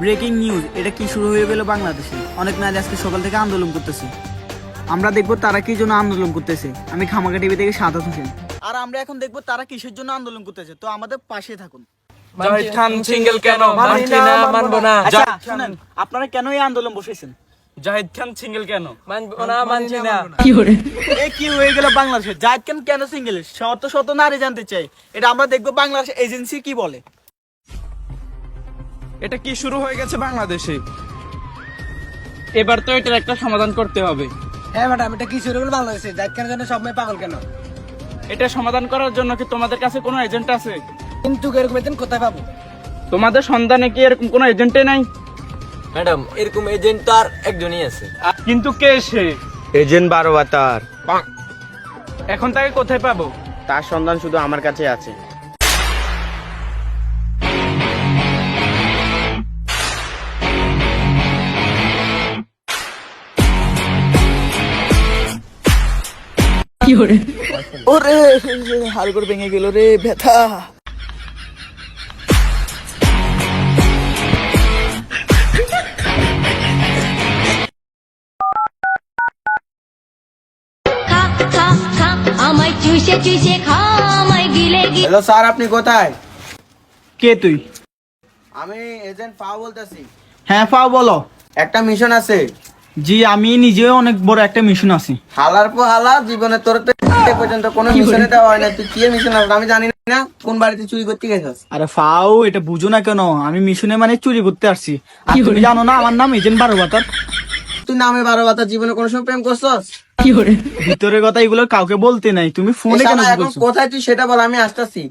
Breaking news এটা কি শুরু হয়ে গেল বাংলাদেশে? অনেক নারী আজকে সকাল থেকে আন্দোলন করতেছে। আমরা দেখব তারা কি জন্য আন্দোলন করতেছে। আমি খামাকা টিভি থেকে সাদা হোসেন। আর আমরা এখন দেখব তারা কিসের জন্য আন্দোলন করতেছে। তো আমাদের পাশে থাকুন। সিঙ্গেল কেন? না মানবো না। আচ্ছা শুনেন আপনারা কেন এই আন্দোলন বসেছেন? জাহিদ খান সিঙ্গেল কেন? মানবো না মানছি না। এ কি হয়ে গেল বাংলাদেশে? জাহিদ খান কেন সিঙ্গেল? শত শত নারী জানতে চাই। এটা আমরা দেখব বাংলাদেশ এজেন্সি কি বলে? এটা কি শুরু হয়ে গেছে বাংলাদেশে? এবার তো এটার একটা সমাধান করতে হবে। হ্যাঁ ম্যাডাম এটা কি শুরু হলো বাংলাদেশে জাহিদ খানের জন্য সব মেয়ে পাগল কেন? এটা সমাধান করার জন্য কি তোমাদের কাছে কোনো এজেন্ট আছে? কিন্তু এরকম এদিন কোথায় পাবো? তোমাদের সন্ধানে কি এরকম কোনো এজেন্টে নাই? ম্যাডাম এরকম এজেন্ট তো আর একজনই আছে। কিন্তু কে সে? এজেন্ট বারো বাতার এখন তাকে কোথায় পাবো? তার সন্ধান শুধু আমার কাছে আছে। ওরে? হাড়গোড় ভেঙে গেল রে ব্যথা। খা খা খা আমায় চুষে চুষে খা আমায় গিলে গিলে। হ্যালো স্যার আপনি কোথায়? কে তুই? আমি এজেন্ট পাও বলতেছি। হ্যাঁ পাও বলো। একটা মিশন আছে। জি আমি নিজেও অনেক বড় একটা মিশন আছি। হালার পর হালা জীবনে তোর তো এ পর্যন্ত কোনো মিশনে দেওয়া হয় না তুই কি মিশন আছে আমি জানি না। কোন বাড়িতে চুরি করতে গেছিস? আরে ফাও এটা বুঝো না কেন? আমি মিশনে মানে চুরি করতে আসছি। আর তুমি জানো না আমার নাম এজেন্ট বারো বাতার তুই নামে বারো বাতার জীবনে কোনো সময় প্রেম করছস? ভিতরের কথা এগুলো কাউকে বলতে নাই। তুমি ফোনে কেন বলছো? কোথায় তুই সেটা বল আমি আসতেছি।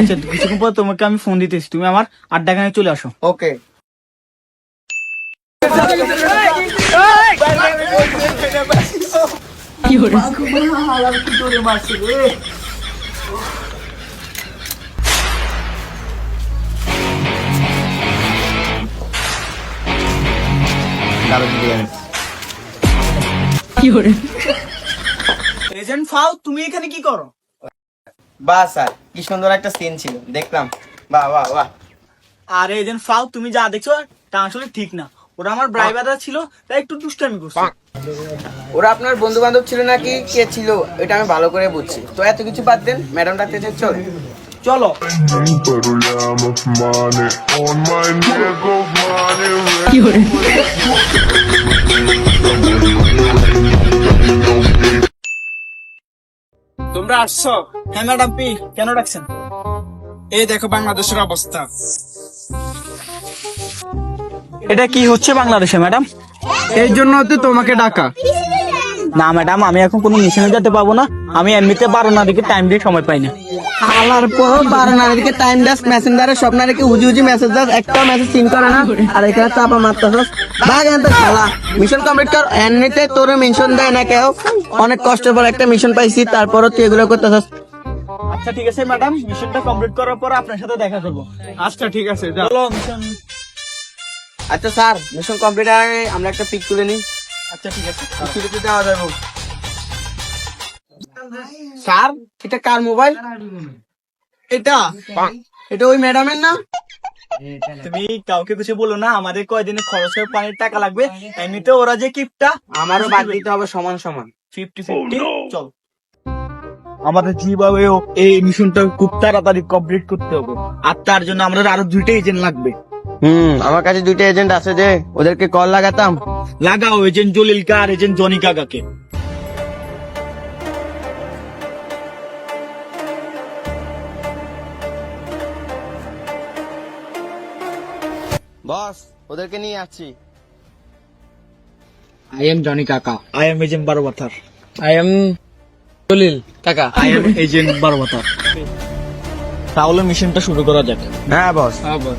আচ্ছা, কিছুক্ষণ পর তোমাকে আমি ফোন দিতেছি। তুমি আমার আড্ডাখানে চলে আসো। ওকে এজেন্ট ফাও তুমি এখানে কি করো? বাহ স্যার কি সুন্দর একটা সিন ছিল দেখলাম। বাহ বাহ বাহ। আরে এজেন্ট ফাও তুমি যা দেখছ তা আসলে ঠিক না। ওরা আমার ড্রাইভাররা ছিল তাই একটু দুষ্টামি করছে। ওরা আপনার বন্ধু বান্ধব ছিল নাকি? কে ছিল? এটা আমি ভালো করে বুঝছি। তো এত কিছু বাদ দেন ম্যাডাম ডাকতে চাই চল। চলো. তোমরা আসছো? হ্যাঁ ম্যাডাম পি কেন ডাকছেন? এই দেখো বাংলাদেশের অবস্থা। এটা কি হচ্ছে বাংলাদেশে ম্যাডাম? এই জন্য তো তোমাকে ডাকা। না ম্যাডাম আমি এখন কোনো মিশনে যেতে পারব না। আমি এমনিতে বারো না দিকে টাইম দিয়ে সময় পাই না। হালার পর বারো নারীকে টাইম দাস মেসেঞ্জারে সব নারীকে হুজি হুজি মেসেজ দাস একটা মেসেজ সিন করে না আর এখানে চাপা মারতেছস। ভাগ এনতে শালা মিশন কমপ্লিট কর এমনিতে তোর মিশন দেয় না কেউ। অনেক কষ্টের পর একটা মিশন পাইছি তারপরও তুই এগুলো করতেছস। আচ্ছা ঠিক আছে ম্যাডাম মিশনটা কমপ্লিট করার পর আপনার সাথে দেখা করব। আচ্ছা ঠিক আছে চলো মিশন আচ্ছা স্যার মিশন কমপ্লিট আগে আমরা একটা পিক তুলে নিই। আচ্ছা ঠিক আছে। ছুটিতে দেওয়া যাবে। স্যার এটা কার মোবাইল এটা? এটা ওই ম্যাডামের না? তুমি কাউকে কিছু বলো না আমাদের কয়দিনে খরচের পানির টাকা লাগবে এমনিতে ওরা যে কিপটা আমারও বাদ দিতে হবে সমান সমান। ফিফটি ফিফটি চল। আমাদের যেভাবে হোক এই মিশনটা খুব তাড়াতাড়ি কমপ্লিট করতে হবে আর তার জন্য আমাদের আরও দুইটা এজেন্ট লাগবে। হুম আমার কাছে দুইটা এজেন্ট আছে যে ওদেরকে কল লাগাতাম। লাগাও এজেন্ট জলিলকা আর এজেন্ট জনি কাকাকে। বস ওদেরকে নিয়ে আসছি। আই এম জনি কাকা। আই এম এজেন্ট বারোবাথার। আই এম দলিল কাকা। আই এম এজেন্ট বারোবাথার। তাহলে মিশনটা শুরু করা যাক। হ্যাঁ বস আবার বস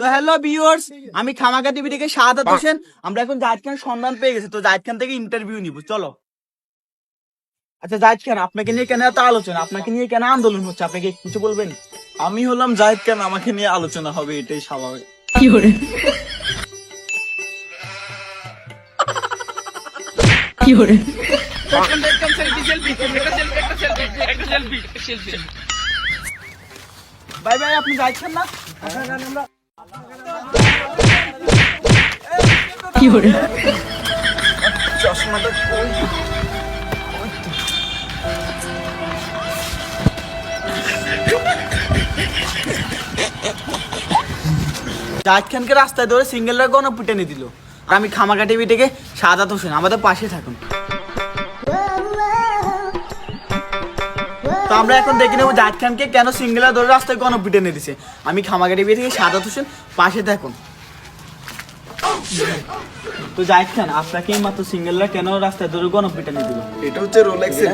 তো হ্যালো ভিউয়ার্স আমি খামাকা টিভি থেকে সাদাত হোসেন। আমরা এখন জাহিদ খান সন্ধান পেয়ে গেছি তো জাহিদ খান থেকে ইন্টারভিউ নিব চলো। আচ্ছা জাহিদ খান আপনাকে নিয়ে কেন এত আলোচনা? আপনাকে নিয়ে কেন আন্দোলন হচ্ছে? আপনাকে কিছু বলবেন? আমি হলাম জাহিদ খান আমাকে নিয়ে আলোচনা হবে এটাই স্বাভাবিক। কি করে? কি করে বাই বাই আপনি রাস্তায় ধরে সিঙ্গেলরা গণপিটানি দিল। আর আমি খামাকা টিভি থেকে সাদাত হোসেন আমাদের পাশে থাকুন। তো আমরা এখন দেখে নেব জাহিদ খানকে কেন সিঙ্গেলরা ধরে রাস্তায় গণপিটানি দিছে আমি খামাকা টিভি থেকে সাদাত হোসেন পাশে থাকুন। তো জাহিদ খান আপনাকে মাত্র সিঙ্গেলরা কেন রাস্তায় ধরে গণপিটানি দিল? এটা হচ্ছে রোলেক্সের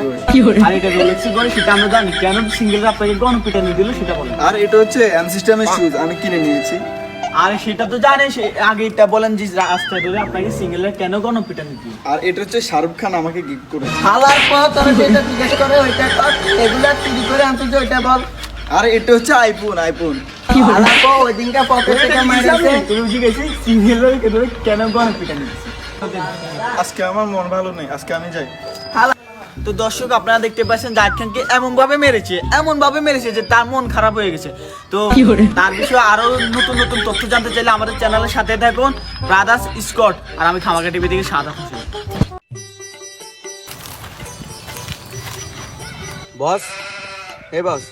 আর এটা রোলেক্সি করে সেটা আমরা জানি। কেন সিঙ্গেলরা আপনাকে গণপিটানি দিল সেটা বলেন। আর এটা হচ্ছে এম সিস্টেমের শুজ আমি কিনে নিয়েছি। আর সেটা তো জানেন সে আগে এটা বলেন যে রাস্তায় ধরে আপনাকে সিঙ্গেলরা কেন দিল আর এটা হচ্ছে শাহরুখ খান আমাকে গিফট হালার পর তোরা যেটা জিজ্ঞেস করে ওইটা কর এগুলা চুরি করে আনতে যে ওইটা বল। আর এটা হচ্ছে আইফোন আইফোন। হালার পর ওই দিনকে পকেট থেকে মারিছে সিঙ্গেলরা কেন দিছে আজকে আমার মন ভালো নেই আজকে আমি যাই। তো দর্শক আপনারা দেখতে পাচ্ছেন জাহিদ খানকে এমন ভাবে মেরেছে এমন ভাবে মেরেছে যে তার মন খারাপ হয়ে গেছে। তো তার বিষয়ে আরও নতুন নতুন তথ্য জানতে চাইলে আমাদের চ্যানেলের সাথে থাকুন ব্রাদার্স স্কট আর আমি খামাকা টিভি থেকে সাদা হোসেন বস? হে বস।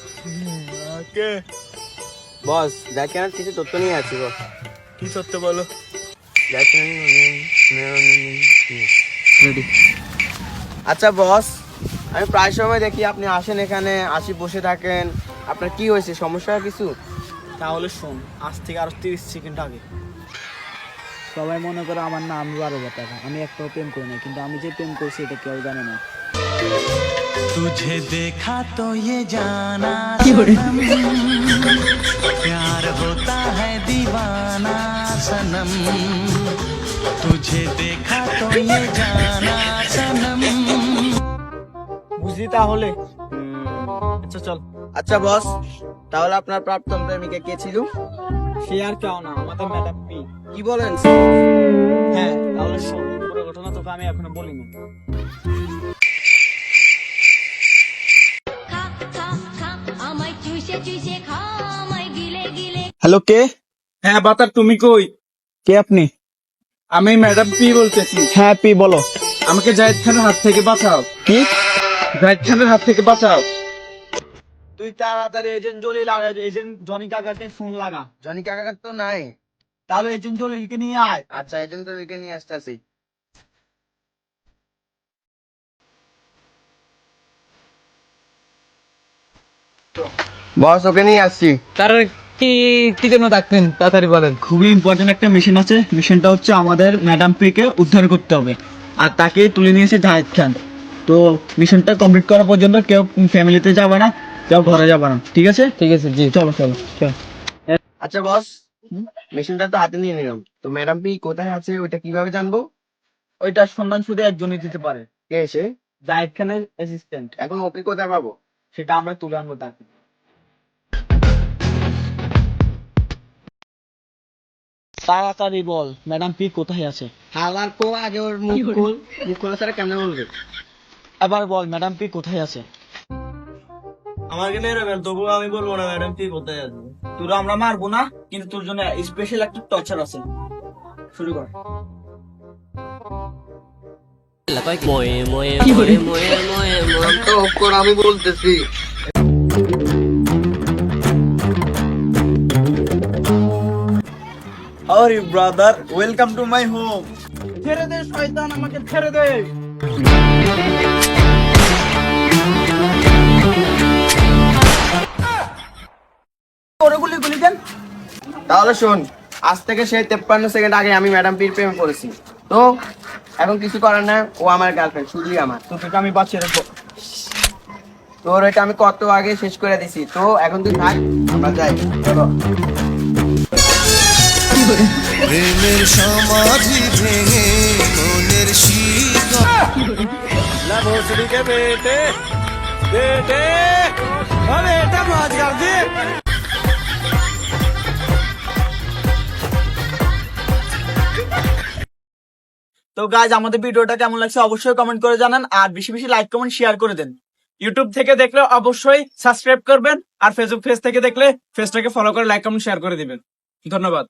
কে? বস দেখেন কিছু তথ্য নিয়ে আছি বস। কি সত্য বলো? আচ্ছা বস। আমি প্রায় সময় দেখি আপনি আসেন এখানে আসি বসে থাকেন আপনার কি হয়েছে সমস্যা কিছু তাহলে শোন আজ থেকে আরো তিরিশ সেকেন্ড আগে সবাই মনে করে আমার নাম বারো টাকা আমি একটাও প্রেম করি না কিন্তু আমি যে প্রেম করছি এটা কেউ জানে না तुझे देखा तो ये जाना सनम प्यार होता है दीवाना सनम तुझे देखा तो ये जाना सनम বুঝলি তাহলে? আচ্ছা চল। আচ্ছা বস তাহলে আপনার প্রাক্তন প্রেমিকা কে ছিল? সে আর কেউ না আমাদের ম্যাডাম পি কি বলেন? হ্যাঁ তাহলে শোন পুরো ঘটনা তোকে আমি এখনও বলিনি। হ্যালো কে? হ্যাঁ বাতার তুমি কই? কে আপনি? আমি ম্যাডাম পি বলতেছি। হ্যাঁ পি বলো। আমাকে জাহিদ খানের হাত থেকে বাঁচাও। কি? খানের হাত থেকে বাঁচাও। তুই তাড়াতাড়ি এজেন্ট জলিল লাগা এজেন্ট জনি কাকাকে ফোন লাগা। জনি কাকা তো নাই। তাহলে এজেন্ট জলিলকে নিয়ে আয়। আচ্ছা এজেন্ট তো এখানে নিয়ে আসতেছি। বস ওকে নিয়ে আসছি। তার কি কি জন্য ডাকতেন তাড়াতাড়ি বলেন। খুবই ইম্পর্টেন্ট একটা মিশন আছে। মিশনটা হচ্ছে আমাদের ম্যাডাম পিকে উদ্ধার করতে হবে। আর তাকে তুলে নিয়েছে জাহিদ খান। তো মিশনটা কমপ্লিট করা পর্যন্ত কেউ ফ্যামিলিতে যাবে না কেউ ঘরে যাবে না। ঠিক আছে? ঠিক আছে জি। চলো চলো চলো। আচ্ছা বস মেশিনটা তো হাতে নিয়ে নিলাম। তো ম্যাডাম পি কোথায় আছে? ওইটা কীভাবে জানব? ওইটার সন্ধান শুধু একজনই দিতে পারে। কে এসে জাহিদ খানের অ্যাসিস্ট্যান্ট এখন ওকে কোথায় পাবো? সেটা আমরা তুলে আনব তাকে। তাড়াতাড়ি বল ম্যাডাম পি কোথায় আছে? হালার পো আগে ওর মুখ খোল। মুখ খোলা ছাড়া কেমন বলবে? এবার বল ম্যাডাম পি কোথায় আছে? আমাকে মেরে ফেল তবুও আমি বলব না ম্যাডাম পি কোথায় আছে? তোরা আমরা মারবো না কিন্তু তোর জন্য স্পেশাল একটা টর্চার আছে। শুরু কর। তো ওপর আমি বলতেছি আরে brother welcome to my home ছেড়ে দে শয়তান আমাকে ছেড়ে দে। গুলি গুলি দেন। তাহলে শোন আজ থেকে সেই তেপ্পান্ন সেকেন্ড আগে আমি ম্যাডাম পির প্রেমে পড়েছি। তো এখন কিছু করার না ও আমার গার্লফ্রেন্ড শুধুই আমার। তো তোকে আমি বাঁচিয়ে রাখব। তোর ওইটা আমি কত আগে শেষ করে দিছি। তো এখন তুই থাক আমরা যাই। চলো। প্রেমের সমাধি ভেঙে মনের শিকড় তো গাইজ আমাদের ভিডিওটা কেমন লাগছে অবশ্যই কমেন্ট করে জানান, আর বেশি বেশি লাইক কমেন্ট শেয়ার করে দেন। ইউটিউব থেকে দেখলে অবশ্যই সাবস্ক্রাইব করবেন, আর ফেসবুক পেজ থেকে দেখলে পেজটাকে ফলো করে লাইক কমেন্ট শেয়ার করে দিবেন। ধন্যবাদ।